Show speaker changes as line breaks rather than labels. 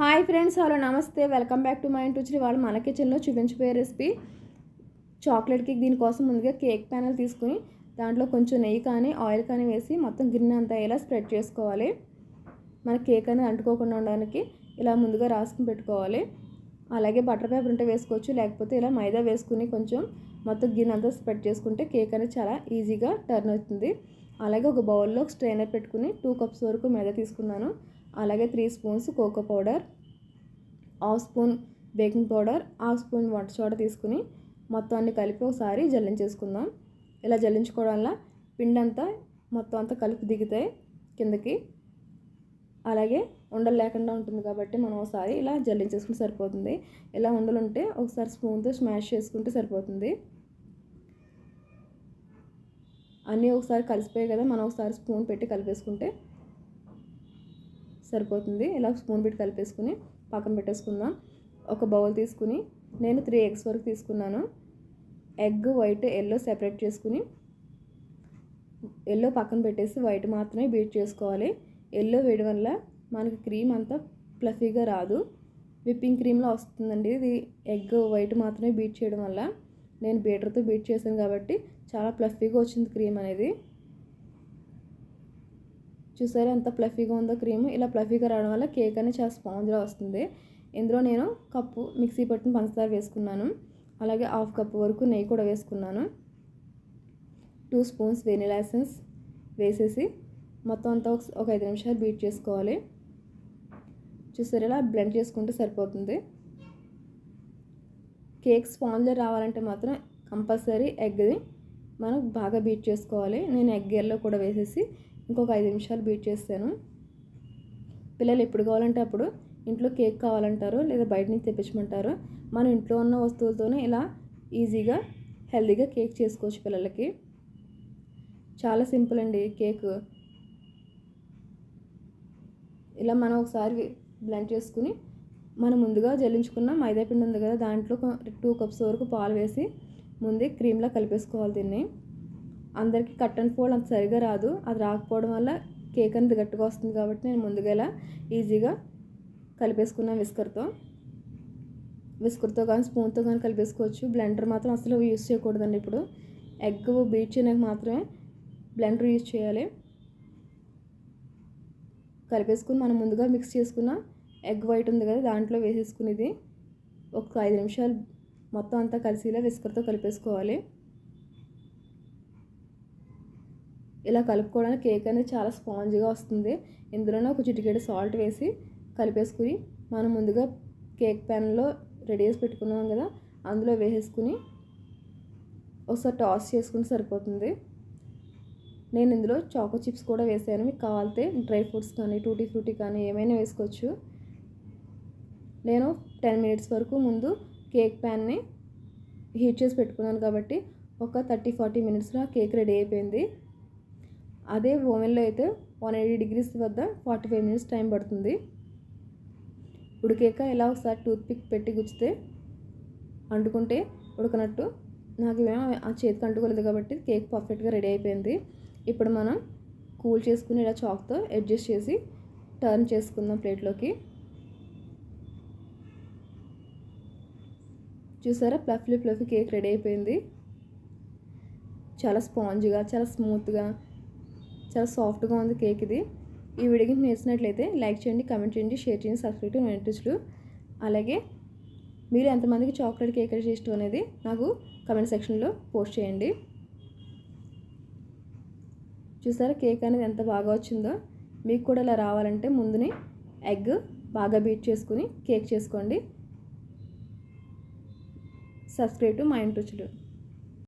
Hi friends hello namaste. Welcome back to my ఇంటి వచ్చి వాళ్ళు. మన కిచెన్లో చూపించిపోయే రెసిపీ చాక్లెట్ కేక్ దీనికోసం ముందుగా కేక్ ప్యానల్ తీసుకుని దాంట్లో కొంచెం నెయ్యి కానీ ఆయిల్ కానీ వేసి మొత్తం గిన్నె అంతా ఇలా స్ప్రెడ్ చేసుకోవాలి. మన కేక్ అనేది అంటుకోకుండా ఉండడానికి ఇలా ముందుగా రాసుకుని పెట్టుకోవాలి. అలాగే బటర్ పేపర్ ఉంటే వేసుకోవచ్చు లేకపోతే ఇలా మైదా వేసుకుని కొంచెం మొత్తం గిన్నె అంతా స్ప్రెడ్ చేసుకుంటే కేక్ అనేది చాలా ఈజీగా టర్న్ అవుతుంది. అలాగే ఒక బౌల్లో స్ట్రైనర్ పెట్టుకుని టూ కప్స్ వరకు మైదా తీసుకున్నాను. అలాగే three spoons cocoa powder half spoon baking powder half spoon వంట సోడా తీసుకుని మొత్తం అన్ని కలిపి ఒకసారి జల్లించేసుకుందాం. ఇలా జల్లించుకోవడం వల్ల పిండి అంతా మొత్తం అంతా కలిపి దిగుతాయి కిందకి. అలాగే ఉండలు లేకుండా ఉంటుంది కాబట్టి మనం ఒకసారి ఇలా జల్లించేసుకుంటే సరిపోతుంది. ఇలా ఉండలు ఉంటే ఒకసారి స్పూన్తో స్మాష్ చేసుకుంటే సరిపోతుంది. అన్నీ ఒకసారి కలిసిపోయాయి కదా మనం ఒకసారి స్పూన్ పెట్టి కలిపేసుకుంటే సరిపోతుంది. ఇలా స్పూన్ బిట్ కలిపేసుకుని పక్కన పెట్టేసుకుందాం. ఒక బౌల్ తీసుకుని నేను త్రీ ఎగ్స్ వరకు తీసుకున్నాను. ఎగ్ వైట్ ఎల్లో సెపరేట్ చేసుకుని ఎల్లో పక్కన పెట్టేసి వైట్ మాత్రమే బీట్ చేసుకోవాలి. ఎల్లో వేయడం వల్ల మనకి క్రీమ్ అంతా ప్లఫీగా రాదు. విప్పింగ్ క్రీమ్లో వస్తుందండి. ఇది ఎగ్ వైట్ మాత్రమే బీట్ చేయడం వల్ల. నేను బీటర్తో బీట్ చేశాను కాబట్టి చాలా ప్లఫీగా వచ్చింది క్రీమ్ అనేది. చూసారా ఎంత ప్లఫీగా ఉందో క్రీమ్. ఇలా ప్లఫీగా రావడం వల్ల కేక్ అనేది చాలా స్పాంజ్గా వస్తుంది. ఇందులో నేను కప్పు మిక్సీ పట్టిన పంచదార వేసుకున్నాను. అలాగే హాఫ్ కప్ వరకు నెయ్యి కూడా వేసుకున్నాను. టూ స్పూన్స్ వెనిలా ఎసెన్స్ వేసేసి మొత్తం అంతా ఒక ఐదు నిమిషాలు బీట్ చేసుకోవాలి. చూసారు ఇలా బ్లెండ్ చేసుకుంటే సరిపోతుంది. కేక్ స్పాంజ్లో రావాలంటే మాత్రం కంపల్సరీ ఎగ్ది మనం బాగా బీట్ చేసుకోవాలి. నేను ఎగ్ ఎల్లో కూడా వేసేసి ఇంకొక ఐదు నిమిషాలు బీట్ చేస్తాను. పిల్లలు ఎప్పుడు కావాలంటే అప్పుడు ఇంట్లో కేక్ కావాలంటారు లేదా బయట నుంచి తెప్పించమంటారు మన ఇంట్లో ఉన్న వస్తువులతోనే ఇలా ఈజీగా హెల్తీగా కేక్ చేసుకోవచ్చు పిల్లలకి. చాలా సింపుల్ అండి కేక్ ఇలా మనం ఒకసారి బ్లెండ్ చేసుకుని మనం ముందుగా జల్లించుకున్న మైదా పిండి ఉంది కదా దాంట్లో టూ కప్స్ వరకు పాలు వేసి ముందే క్రీమ్లా కలిపేసుకోవాలి దీన్ని. అందరికీ కట్ అండ్ ఫోల్డ్ అంత సరిగా రాదు. అది రాకపోవడం వల్ల కేక్ అనేది గట్టిగా వస్తుంది కాబట్టి నేను ముందుగా ఇలా ఈజీగా కలిపేసుకున్న విస్కర్తో. విస్కర్తో కానీ స్పూన్తో కానీ కలిపేసుకోవచ్చు. బ్లెండర్ మాత్రం అసలు యూస్ చేయకూడదండి ఇప్పుడు. ఎగ్ బీట్ చేయడానికి మాత్రమే బ్లెండర్ యూజ్ చేయాలి. కలిపేసుకుని మనం ముందుగా మిక్స్ చేసుకున్న ఎగ్ వైట్ ఉంది కదా దాంట్లో వేసేసుకునేది ఒక ఐదు నిమిషాలు మొత్తం అంతా కలిసిలా విస్కర్తో కలిపేసుకోవాలి. ఇలా కలుపుకోవడానికి కేక్ అనేది చాలా స్పాంజ్గా వస్తుంది. ఇందులోనే ఒక చిటికెడు సాల్ట్ వేసి కలిపేసుకుని మనం ముందుగా కేక్ ప్యాన్లో రెడీ చేసి పెట్టుకున్నాం కదా అందులో వేసేసుకుని ఒకసారి టాస్ చేసుకుని సరిపోతుంది. నేను ఇందులో చాకో చిప్స్ కూడా వేసాను. మీకు కావాలితే డ్రై ఫ్రూట్స్ కానీ టూటీ ఫ్రూటీ కానీ ఏమైనా వేసుకోవచ్చు. నేను టెన్ మినిట్స్ వరకు ముందు కేక్ ప్యాన్ని హీట్ చేసి పెట్టుకున్నాను కాబట్టి ఒక థర్టీ ఫార్టీ మినిట్స్లో కేక్ రెడీ అయిపోయింది. అదే ఓవెన్లో అయితే వన్ ఎయిటీ డిగ్రీస్ వద్ద ఫార్టీ ఫైవ్ మినిట్స్ టైం పడుతుంది. ఉడికేక ఇలా ఒకసారి టూత్పిక్ పెట్టి గుచ్చితే అంటుకుంటే ఉడకనట్టు. నాకు ఏమో ఆ చేతికి అంటుకోలేదు కాబట్టి కేక్ పర్ఫెక్ట్గా రెడీ అయిపోయింది. ఇప్పుడు మనం కూల్ చేసుకుని ఇలా చాక్తో అడ్జస్ట్ చేసి టర్న్ చేసుకుందాం ప్లేట్లోకి. చూసారా? ప్లఫ్లీ ప్లఫీ కేక్ రెడీ అయిపోయింది. చాలా స్పాంజ్గా చాలా స్మూత్గా చాలా సాఫ్ట్గా ఉంది కేక్ ఇది. ఈ వీడియోకి నేర్చినట్లయితే లైక్ చేయండి కమెంట్ చేయండి షేర్ చేయండి సబ్స్క్రైబ్ చేయండి నోటిఫికేషన్లు అలాగే మీరు ఎంతమందికి చాక్లెట్ కేక్ ఇష్టం అనేది నాకు కమెంట్ సెక్షన్లో పోస్ట్ చేయండి. చూసారా? కేక్ అనేది ఎంత బాగా వచ్చిందో. మీకు కూడా ఇలా రావాలంటే ముందుని ఎగ్ బాగా బీట్ చేసుకుని కేక్ చేసుకోండి. సబ్స్క్రైబ్ టు మా ఇంటి